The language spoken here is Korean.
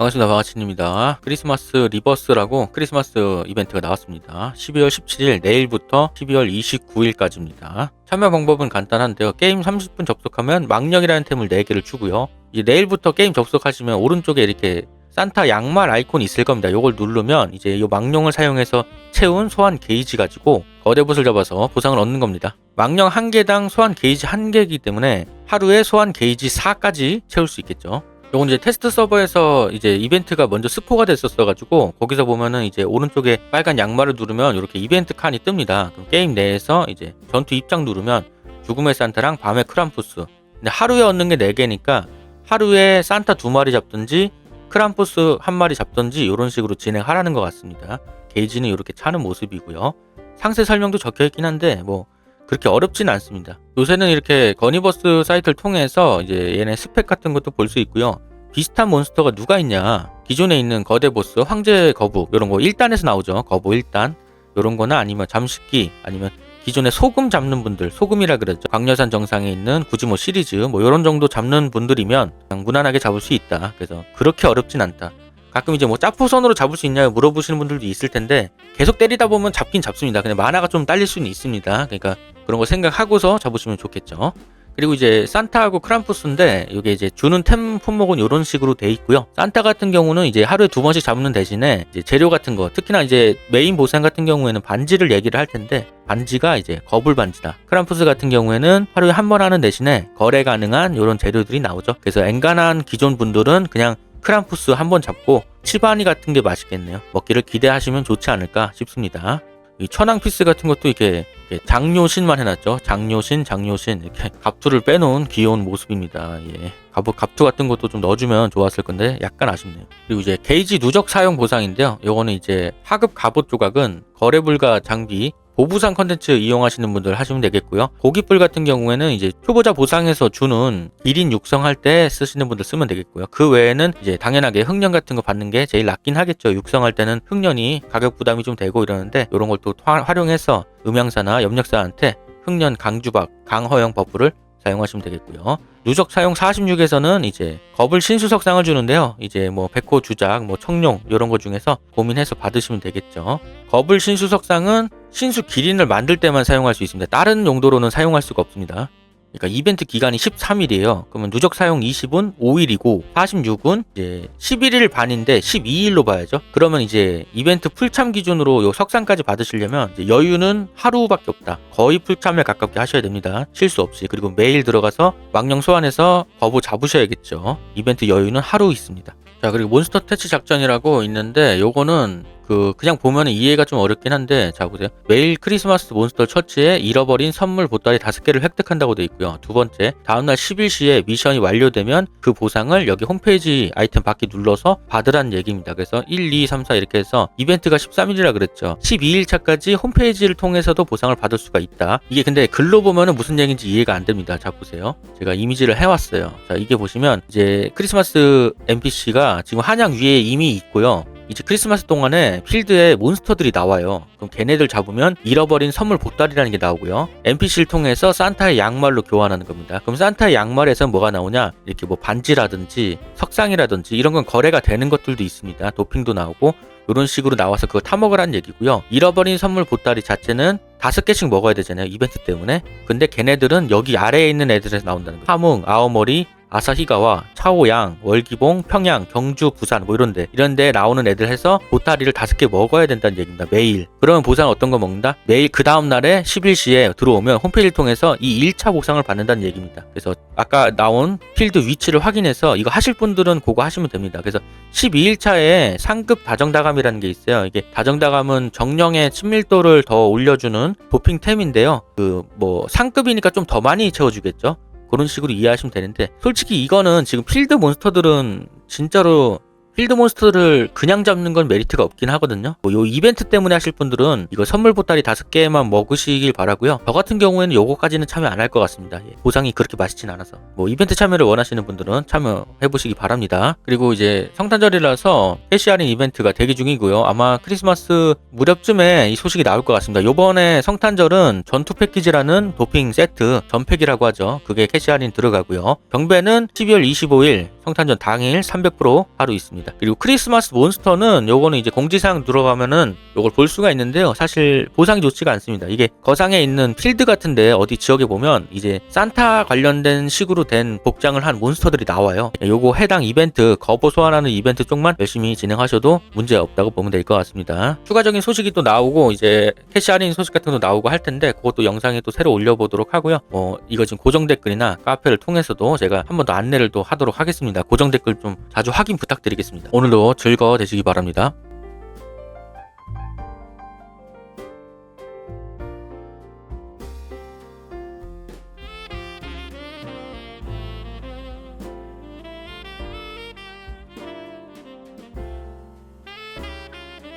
반갑습니다. 방아치입니다. 크리스마스 리버스라고 크리스마스 이벤트가 나왔습니다. 12월 17일 내일부터 12월 29일까지입니다. 참여 방법은 간단한데요. 게임 30분 접속하면 망령이라는 템을 4개를 주고요. 이제 내일부터 게임 접속하시면 오른쪽에 이렇게 산타 양말 아이콘이 있을 겁니다. 이걸 누르면 이제 이 망령을 사용해서 채운 소환 게이지 가지고 거대 보스를 잡아서 보상을 얻는 겁니다. 망령 한 개당 소환 게이지 한 개이기 때문에 하루에 소환 게이지 4까지 채울 수 있겠죠. 요건 이제 테스트 서버에서 이제 이벤트가 먼저 스포가 됐었어가지고 거기서 보면은 이제 오른쪽에 빨간 양말을 누르면 이렇게 이벤트 칸이 뜹니다. 그럼 게임 내에서 이제 전투 입장 누르면 죽음의 산타랑 밤의 크람푸스. 근데 하루에 얻는 게 4개니까 하루에 산타 두 마리 잡든지 크람푸스 한 마리 잡든지 이런 식으로 진행하라는 것 같습니다. 게이지는 이렇게 차는 모습이고요. 상세 설명도 적혀 있긴 한데 뭐 그렇게 어렵진 않습니다. 요새는 이렇게 거니버스 사이트를 통해서 이제 얘네 스펙 같은 것도 볼 수 있고요. 비슷한 몬스터가 누가 있냐. 기존에 있는 거대 보스, 황제 거북, 이런 거 1단에서 나오죠. 거북 1단. 이런 거나 아니면 잠식기, 아니면 기존에 소금 잡는 분들, 소금이라 그랬죠. 광려산 정상에 있는 구지모 시리즈, 뭐 이런 정도 잡는 분들이면 그냥 무난하게 잡을 수 있다. 그래서 그렇게 어렵진 않다. 가끔 이제 뭐 짜푸선으로 잡을 수 있냐 물어보시는 분들도 있을 텐데 계속 때리다 보면 잡긴 잡습니다. 근데 만화가 좀 딸릴 수는 있습니다. 그러니까 그런 거 생각하고서 잡으시면 좋겠죠. 그리고 이제 산타하고 크람푸스인데 이게 이제 주는 템 품목은 이런 식으로 돼 있고요. 산타 같은 경우는 이제 하루에 두 번씩 잡는 대신에 재료 같은 거 특히나 이제 메인 보상 같은 경우에는 반지를 얘기를 할 텐데 반지가 이제 거불 반지다. 크람푸스 같은 경우에는 하루에 한 번 하는 대신에 거래 가능한 이런 재료들이 나오죠. 그래서 엔간한 기존 분들은 그냥 크람푸스 한 번 잡고 치바니 같은 게 맛있겠네요. 먹기를 기대하시면 좋지 않을까 싶습니다. 이 천황 피스 같은 것도 이렇게 장료신만 해놨죠. 장료신, 장료신 이렇게 갑투를 빼놓은 귀여운 모습입니다. 예. 갑, 갑투 같은 것도 좀 넣어주면 좋았을 건데 약간 아쉽네요. 그리고 이제 게이지 누적 사용 보상인데요. 요거는 이제 하급 갑옷 조각은 거래 불가 장비 보부상 컨텐츠 이용하시는 분들 하시면 되겠고요. 고깃불 같은 경우에는 이제 초보자 보상에서 주는 1인 육성할 때 쓰시는 분들 쓰면 되겠고요. 그 외에는 이제 당연하게 흑련 같은 거 받는 게 제일 낫긴 하겠죠. 육성할 때는 흑련이 가격 부담이 좀 되고 이러는데 이런 걸 또 활용해서 음향사나 염력사한테 흑련 강주박, 강허영 버프를 사용하시면 되겠고요. 누적 사용 46에서는 이제 겁을 신수석상을 주는데요. 이제 뭐 백호 주작, 뭐 청룡 이런 거 중에서 고민해서 받으시면 되겠죠. 겁을 신수석상은 신수 기린을 만들 때만 사용할 수 있습니다. 다른 용도로는 사용할 수가 없습니다. 그러니까 이벤트 기간이 13일이에요. 그러면 누적 사용 20은 5일이고 46은 이제 11일 반인데 12일로 봐야죠. 그러면 이제 이벤트 풀참 기준으로 요 석상까지 받으시려면 여유는 하루밖에 없다. 거의 풀참에 가깝게 하셔야 됩니다. 실수 없이. 그리고 매일 들어가서 망령 소환해서 거부 잡으셔야겠죠. 이벤트 여유는 하루 있습니다. 자 그리고 몬스터 퇴치 작전이라고 있는데 요거는 그 그냥 보면 이해가 좀 어렵긴 한데 자 보세요. 매일 크리스마스 몬스터 처치에 잃어버린 선물 보따리 5개를 획득한다고 돼 있고요. 두 번째 다음 날 10일시에 미션이 완료되면 그 보상을 여기 홈페이지 아이템 받기 눌러서 받으라는 얘기입니다. 그래서 1, 2, 3, 4 이렇게 해서 이벤트가 13일이라 그랬죠. 12일 차까지 홈페이지를 통해서도 보상을 받을 수가 있다. 이게 근데 글로 보면은 무슨 얘기인지 이해가 안 됩니다. 자 보세요. 제가 이미지를 해 왔어요. 자 이게 보시면 이제 크리스마스 NPC가 지금 한양 위에 이미 있고요 이제 크리스마스 동안에 필드에 몬스터들이 나와요. 그럼 걔네들 잡으면 잃어버린 선물 보따리라는 게 나오고요. NPC를 통해서 산타의 양말로 교환하는 겁니다. 그럼 산타의 양말에서 뭐가 나오냐? 이렇게 뭐 반지라든지 석상이라든지 이런 건 거래가 되는 것들도 있습니다. 도핑도 나오고 이런 식으로 나와서 그거 타먹으라는 얘기고요. 잃어버린 선물 보따리 자체는 다섯 개씩 먹어야 되잖아요. 이벤트 때문에. 근데 걔네들은 여기 아래에 있는 애들에서 나온다는 거예요. 함흥, 아오머리, 아사히가와, 차오양, 월기봉, 평양, 경주, 부산 뭐 이런데 이런데 나오는 애들 해서 보따리를 다섯 개 먹어야 된다는 얘기입니다. 매일. 그러면 보상 어떤 거 먹는다? 매일 그 다음 날에 10일시에 들어오면 홈페이지를 통해서 이 1차 보상을 받는다는 얘기입니다. 그래서 아까 나온 필드 위치를 확인해서 이거 하실 분들은 그거 하시면 됩니다. 그래서 12일차에 상급 다정다감이라는 게 있어요. 이게 다정다감은 정령의 친밀도를 더 올려주는 도핑템인데요. 그 뭐 상급이니까 좀 더 많이 채워주겠죠. 그런 식으로 이해하시면 되는데 솔직히 이거는 지금 필드 몬스터들은 진짜로 필드 몬스터를 그냥 잡는 건 메리트가 없긴 하거든요. 뭐 요 이벤트 때문에 하실 분들은 이거 선물 보따리 다섯 개만 먹으시길 바라고요. 저 같은 경우에는 요거까지는 참여 안 할 것 같습니다. 예, 보상이 그렇게 맛있진 않아서. 뭐 이벤트 참여를 원하시는 분들은 참여해 보시기 바랍니다. 그리고 이제 성탄절이라서 캐시 할인 이벤트가 대기 중이고요. 아마 크리스마스 무렵쯤에 이 소식이 나올 것 같습니다. 요번에 성탄절은 전투 패키지라는 도핑 세트 전팩이라고 하죠. 그게 캐시 할인 들어가고요. 경배는 12월 25일 성탄절 당일 300% 하루 있습니다. 있습니다. 그리고 크리스마스 몬스터는 요거는 이제 공지사항 들어가면은 요걸 볼 수가 있는데요. 사실 보상이 좋지가 않습니다. 이게 거상에 있는 필드 같은데 어디 지역에 보면 이제 산타 관련된 식으로 된 복장을 한 몬스터들이 나와요. 요거 해당 이벤트 거보 소환하는 이벤트 쪽만 열심히 진행하셔도 문제 없다고 보면 될 것 같습니다. 추가적인 소식이 또 나오고 이제 캐시 할인 소식 같은 것도 나오고 할 텐데 그것도 영상에 또 새로 올려보도록 하고요. 뭐 이거 지금 고정 댓글이나 카페를 통해서도 제가 한 번 더 안내를 또 하도록 하겠습니다. 고정 댓글 좀 자주 확인 부탁드리 겠습니다. 오늘도 즐거워 되시기 바랍니다.